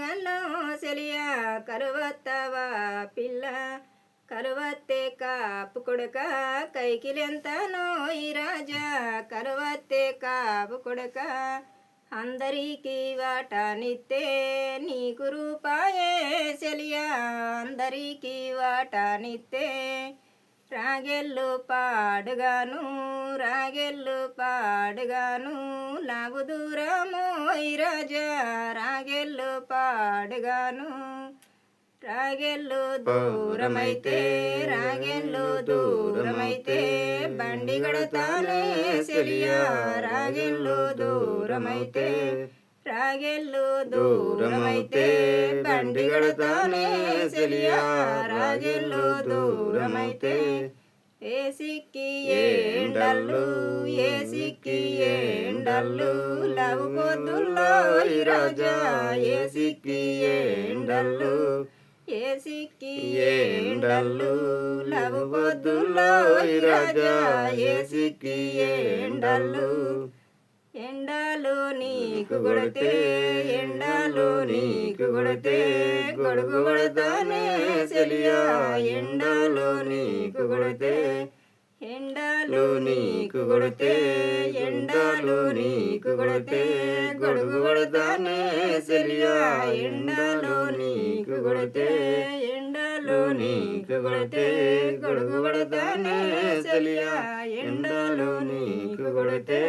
కడగల్లో Celia కరువత్తవా పిల్ల. కరువత్తే కాపు కొడుక కైకిలెంతనో ఈ రాజా. కరువత్తే కాపు కొడుక అందరికీ వాటానిత్తే నీకు రూపాయే సెలియా. అందరికీ వాటానిత్తే రాగెల్లు పాడుగాను రాగెల్లు పాడుగాను లాగు దూరము ఈ రాజా రాగెల్లు పాడుగాను రాగెల్లు దూరమైతే రాగెల్లు దూరమైతే బండి గడతానే సెలియా రాగెల్లు దూరమైతే రాగెల్లు దూరమైతే బండి గడతానే సెలియా. రాగెల్లు దూరమైతే ఏసిక్కి ఏండల్లు ఏసిక్కి ఏండల్లు లవ్ పొద్దుల్లో ఈ రాజా. ఏసిక్కి ఏండల్లు ఏసిక్కి ఏండల్లు లవ్ పొద్దుల్లో ఈ రాజా. ఏసిక్కి ఏండల్లు ఎండాలు నీకు కొడితే ఎండాలు నీకు కొడితే గొడుగు కొడతానే సెలియా ఎండాలు నీకు కొడితే ఎండాలు నీకు కొడితే ఎండాలు నీకు కొడితే గొడుగు కొడతానే సెలియా ఎండాలు నీకు కొడితే ఎండాలు నీకు కొడితే గొడుగు కొడతానే సెలియా ఎండాలు నీకు కొడితే